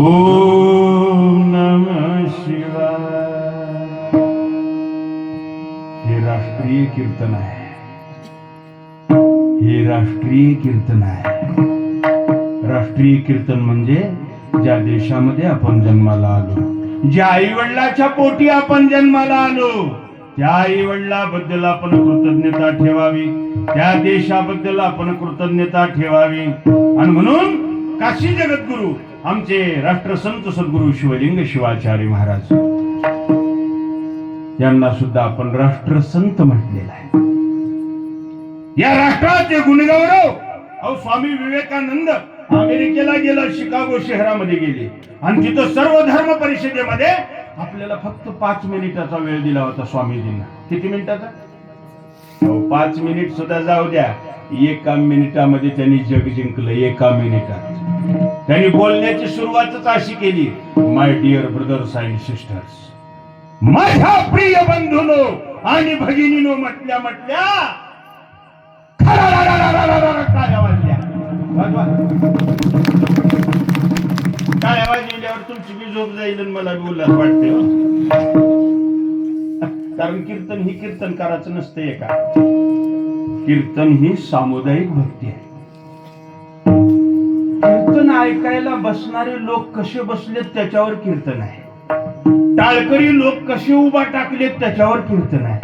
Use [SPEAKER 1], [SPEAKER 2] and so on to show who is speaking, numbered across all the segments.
[SPEAKER 1] ओम नम शिवाय हे राष्ट्रीय कीर्तन आहे. हे राष्ट्रीय कीर्तन आहे. राष्ट्रीय कीर्तन म्हणजे ज्या देशामध्ये आपण जन्माला आलो ज्या आई वडिलाच्या पोटी आपण जन्माला आलो त्या आई वडिलाबद्दल आपण कृतज्ञता ठेवावी त्या देशाबद्दल आपण कृतज्ञता ठेवावी. आणि म्हणून काशी जगद्गुरु आमचे राष्ट्रसंत सद्गुरू शिवलिंग शिवाचार्य महाराज. यांना सुद्धा आपण राष्ट्रसंत म्हटलेला आहे. या राष्ट्राचे गुणगौरव अहो स्वामी विवेकानंद अमेरिकेला गेला शिकागो शहरामध्ये गेले. आणि तिथं सर्व धर्म परिषदेमध्ये आपल्याला फक्त पाच मिनिटाचा वेळ दिला होता स्वामीजींना. किती मिनिटाचा? पाच मिनिट सुद्धा जाऊ द्या. एका मिनिटामध्ये त्यांनी जग जिंकलं एका मिनिटात. त्यांनी बोलण्याची सुरुवातच अशी केली my dear brothers and sisters माझ्या प्रिय बंधूनो आणि भगिनीनो म्हटल्या म्हटल्या काय टाळ्या वाजल्या. टाळ्या तुमची बी झोप जाईल मला बी उल्हास वाटते हो. कारण कीर्तन ही कीर्तनकाराचं नसतंय का कीर्तन ही सामुदायिक भक्ती आहे. कीर्तन ऐकायला बसणारे लोक कसे बसलेत त्याच्यावर कीर्तन आहे. टाळकरी लोक कसे उभा टाकलेत त्याच्यावर कीर्तन आहे.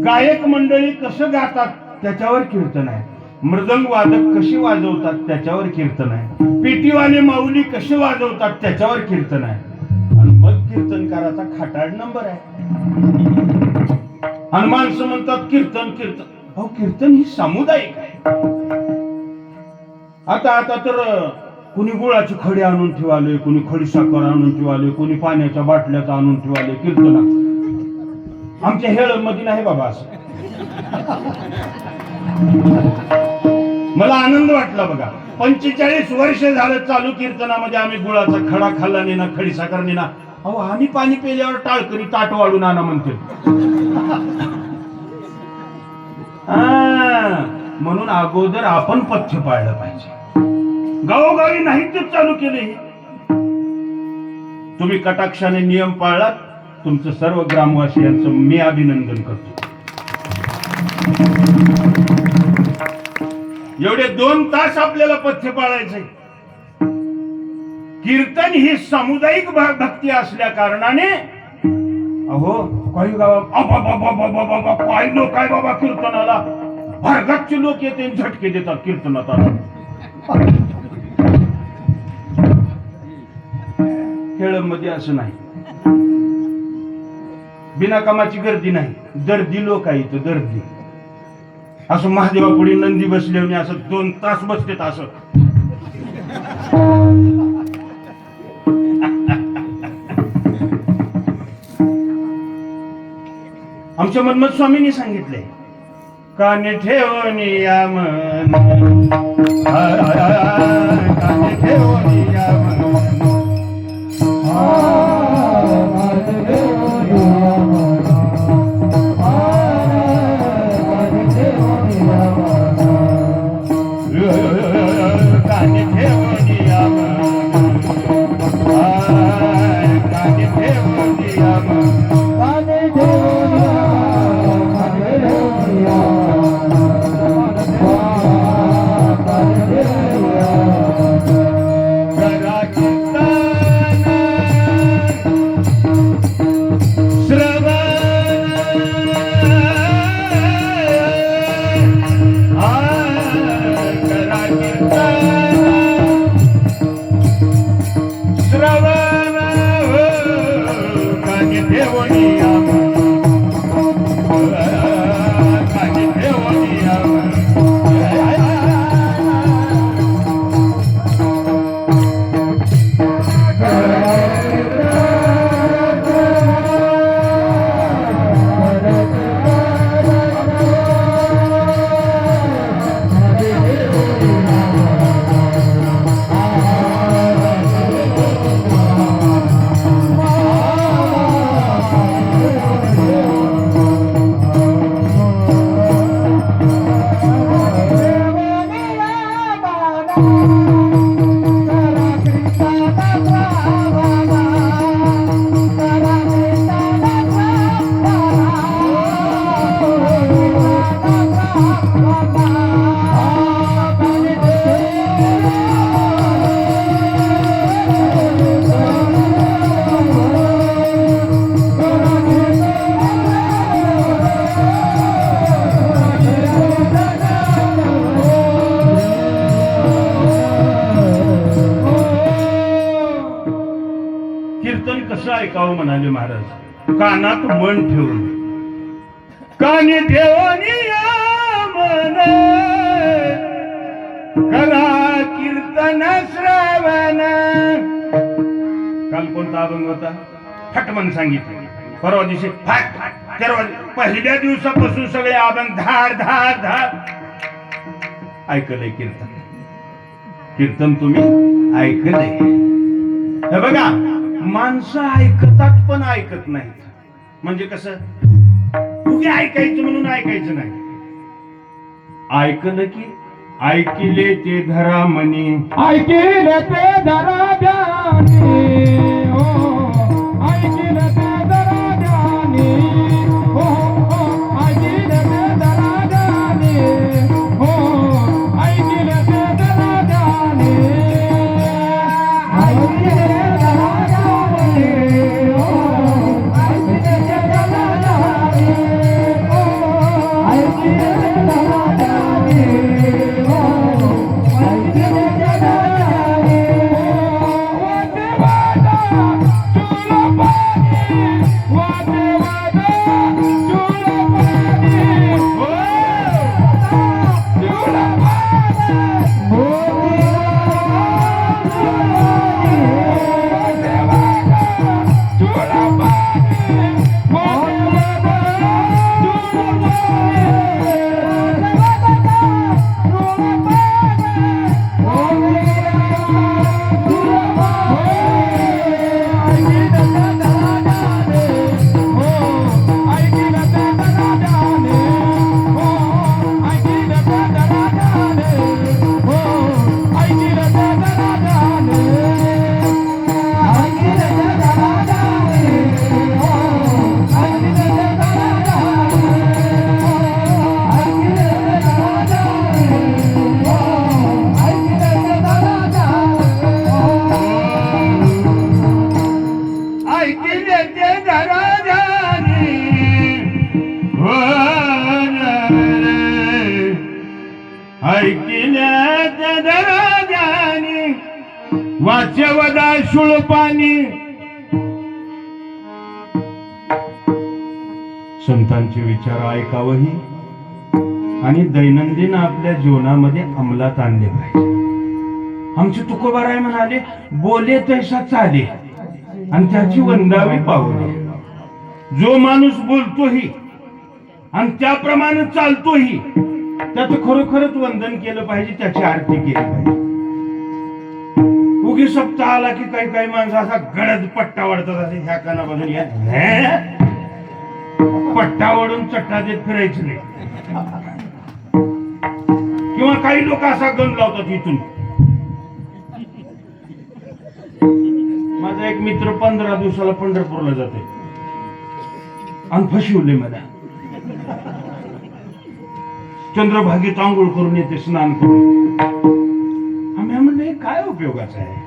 [SPEAKER 1] गायक मंडळी कसं गातात त्याच्यावर कीर्तन आहे. मृदंग वादक कशी वाजवतात त्याच्यावर कीर्तन आहे. पेटीवाले माऊली कसे वाजवतात त्याच्यावर कीर्तन आहे. आणि मग कीर्तनकाराचा खाटाड नंबर आहे. आणि माणसं म्हणतात कीर्तन कीर्तन. अहो कीर्तन ही सामुदायिक आहे. आता आता तर कुणी गुळाची खडी आणून ठेवाले कुणी खडी साखर आणून ठेवाले कुणी पाण्याच्या बाटल्याचा आणून ठेवाले कीर्तना आमच्या हेळमध्ये नाही बाबा असं. मला आनंद वाटला बघा. पंचेचाळीस वर्ष झालं चालू कीर्तनामध्ये आम्ही गुळाचा खडा खाल्ला नाही ना खडी साखर नाही ना. अहो आम्ही पाणी पेल्यावर टाळकरी ताट वाढून आणा म्हणते. म्हणून अगोदर आपण पथ्य पाळलं पाहिजे. गावोगावी नाही ते चालू केले. तुम्ही कटाक्षाने नियम पाळलात तुमचं सर्व ग्रामवासियांचं मी अभिनंदन करतो. एवढे दोन तास आपल्याला पथ्य पाळायचे. कीर्तन ही सामुदायिक भक्ती असल्या कारणाने अहो काही गावात काय लोक काय बाबा कीर्तनाला? भारतातचे लोक येते झटके देतात कीर्तनात खेळमध्ये असं नाही. बिनाकामाची गर्दी नाही. दर्दी लोक आहे इथं दर्दी. असं महादेवापुढे नंदी बसले आणि असं दोन तास बसतेत असं. आमच्या मनमत स्वामींनी सांगितले काने ठेवून या मन. आय, आय, आय, आय, काने ठेवून या मन. काने ठेवून म्हणाले महाराज कानात मन ठेवून. कानी ठेवणी मन. कला कीर्तन श्रावण. काल कोणता अभंग होता? फटमन सांगितलं. परवा दिवशी फाट तेरवा पहिल्या दिवसापासून सगळे अभंग धार धार धार. ऐकलंय कीर्तन. कीर्तन तुम्ही ऐकलंय. हे बघा माणसं ऐकतात पण ऐकत नाहीत. म्हणजे कसं? उगे ऐकायचं म्हणून ऐकायचं नाही. ऐकलं की ऐकिले ते धरा म्हणी
[SPEAKER 2] ऐकिले ते धरा हो, ऐकिले ते
[SPEAKER 1] वाच्यवदा शुळपानी संतांचे विचार ऐकावही आणि दैनंदिन आपल्या जीवनामध्ये अंमलात आणले पाहिजे. आमचे तुकोबाराय म्हणाले बोले तैसा चाले. आणि त्याची वंदावी पावले. जो माणूस बोलतोही आणि त्याप्रमाणे चालतोही त्याचं खरोखरच वंदन केलं पाहिजे त्याची आरती केली पाहिजे. उगी सप्ताह आला की काही काही माणसं असा गडद पट्टा वाढतात असे ह्या कानापासून या पट्टा वाढून चट्टा देत फिरायचं नाही. किंवा काही लोक असा गंध लावतात इथून. माझा एक मित्र पंधरा दिवसाला पंढरपूरला जाते आणि फशिवले मला. चंद्रभागेत आंघोळ करून येते स्नान करून. आम्ही म्हणलं हे काय उपयोगाचं आहे?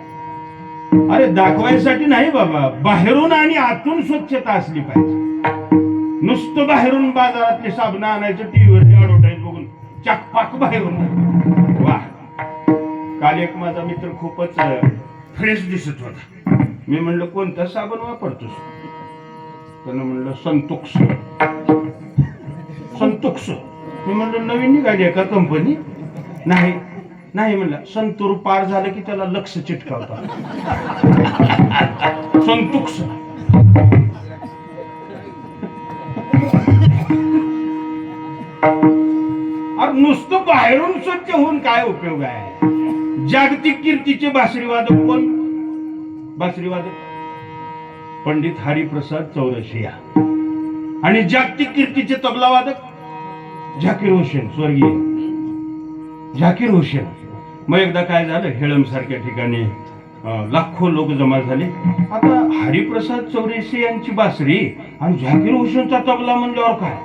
[SPEAKER 1] अरे दाखवायसाठी नाही बाबा. बाहेरून आणि आतून स्वच्छता असली पाहिजे. नुसतं बाहेरून बाजारातले साबण आणायचं टीव्हीवरती ऍडव्हर्टाईज बघून चाकपाक बाहेरून वा. काल एक माझा मित्र खूपच फ्रेश दिसत होता. मी म्हणलं कोणता साबण वापरतोस? त्यानं म्हणलं संतुक्स संतुक्स मी म्हणलं नवीन निघाली आहे का कंपनी नाही. नाही म्हणलं संतूर पार झालं की त्याला लक्ष चिटकावतात. संतुक्स अरे नुसतं बाहेरून स्वच्छ होऊन काय उपयोग आहे? जागतिक कीर्तीचे बासरीवादक कोण? बासरीवादक पंडित हरिप्रसाद चौरसिया. आणि जागतिक कीर्तीचे तबलावादक? झाकीर हुसेन स्वर्गीय. झाकीर हुसेन. मग एकदा काय झालं? हेळमसारख्या ठिकाणी लाखो लोक जमा झाले. आता हरिप्रसाद चौरेसी यांची बासरी आणि झाकीर हुसेनचा तबला म्हणल्यावर काय?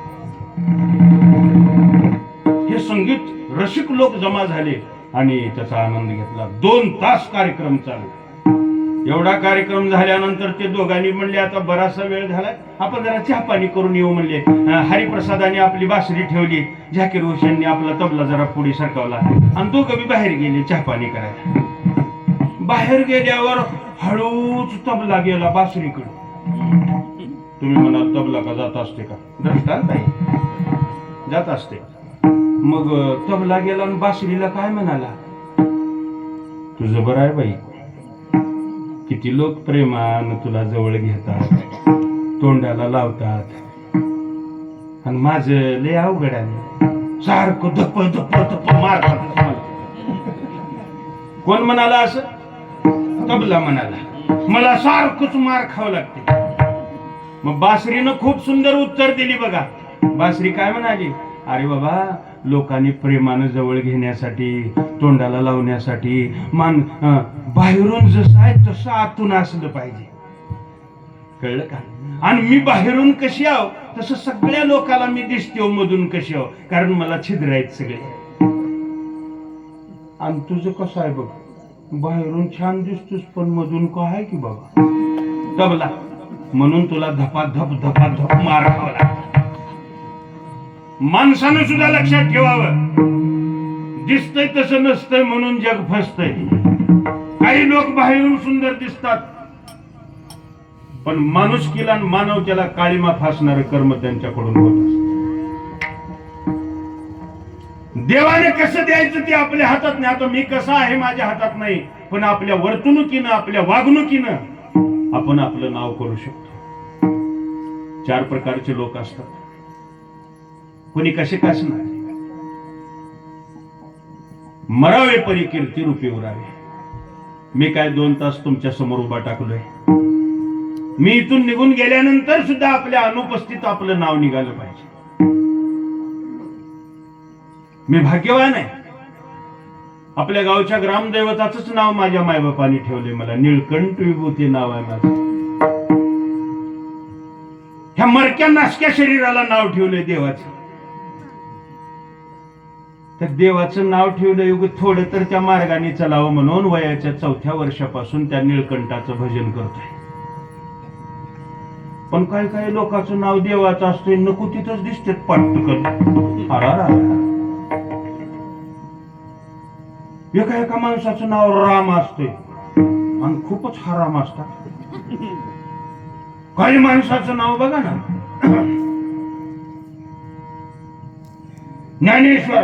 [SPEAKER 1] हे संगीत रसिक लोक जमा झाले आणि त्याचा आनंद घेतला. दोन तास कार्यक्रम चालू. एवढा कार्यक्रम झाल्यानंतर ते दोघांनी म्हणले आता बराचसा वेळ झालाय आपण जरा चहा पाणी करून येऊ म्हणले. हरिप्रसादाने आपली बासरी ठेवली. झाकीर हुसेनने आपला तबला जरा पुढे सरकवला. आणि दोघं बी बाहेर गेले चहा पाणी करायला. बाहेर गेल्यावर हळूच तबला गेला बासरीकडे. तुम्ही म्हणाल तबला का जात असते का? दृष्टांत नाही जात असते. मग तबला गेला आणि बासरीला काय म्हणाला? तुझं बरं आहे बाई. किती लोक प्रेमान तुला जवळ घेतात तोंडाला लावतात. आणि माझं लय अवघड आहे. सारखं धप धप धप मार कोण म्हणाला असं? तबला म्हणाला. मला सारखंच मार खावं लागते. मग बासरीनं खूप सुंदर उत्तर दिली बघा. बासरी काय म्हणाली? अरे बाबा लोकांनी प्रेमानं जवळ घेण्यासाठी तोंडाला लावण्यासाठी मान बाहेरून जसं आहे तसं आतून असलं पाहिजे. कळलं का? आणि मी बाहेरून कशी आहो? तसं सगळ्या लोकांना मी दिसते हो, मधून कशी आहो? कारण मला छिद्र आहेत सगळे. आणि तुझं कसं आहे बघ? बाहेरून छान दिसतोस पण मधून का आहे की बाबा? दबला. म्हणून तुला धपा धप धपा धप मारावा लागला माणसानं सुद्धा लक्षात ठेवावं. दिसतंय तसं नसतंय म्हणून जग फसतंय. काही लोक बाहेरून सुंदर दिसतात. पण माणूस किला मानव त्याला काळीमा फासणार कर्म त्यांच्याकडून होत देवाने कसं द्यायचं ते आपल्या हातात नाही. आता मी कसा आहे माझ्या हातात नाही. पण आपल्या वर्तणुकीनं आपल्या वागणुकीनं आपण आपलं नाव करू शकतो. चार प्रकारचे लोक असतात. कोणी कसे कसणार मरावे परी कीर्ती रूपी उरावे. मी काय दोन तास तुमच्यासमोर उभा टाकलोय? मी इथून निघून गेल्यानंतर सुद्धा आपल्या अनुपस्थित आपलं नाव निघालं पाहिजे. मी भाग्यवान आहे. आपल्या गावच्या ग्रामदैवताच नाव माझ्या मायबापाने ठेवले मला. निळकंठ विभूती नाव आहे माझं. ह्या मरक्या नासक्या शरीराला नाव ठेवलंय देवाचं. तर देवाचं नाव ठेवलं युग थोडं तर त्या मार्गाने चलावं म्हणून वयाच्या चौथ्या वर्षापासून त्या निळकंठाचं भजन करतोय. पण काही काही लोकांचं नाव देवाचं असतंय नको तिथंच दिसते पटकन. एका एका माणसाचं नाव राम असते आणि खूपच हराम असतात. काही माणसाचं नाव बघा ना. ज्ञानेश्वर.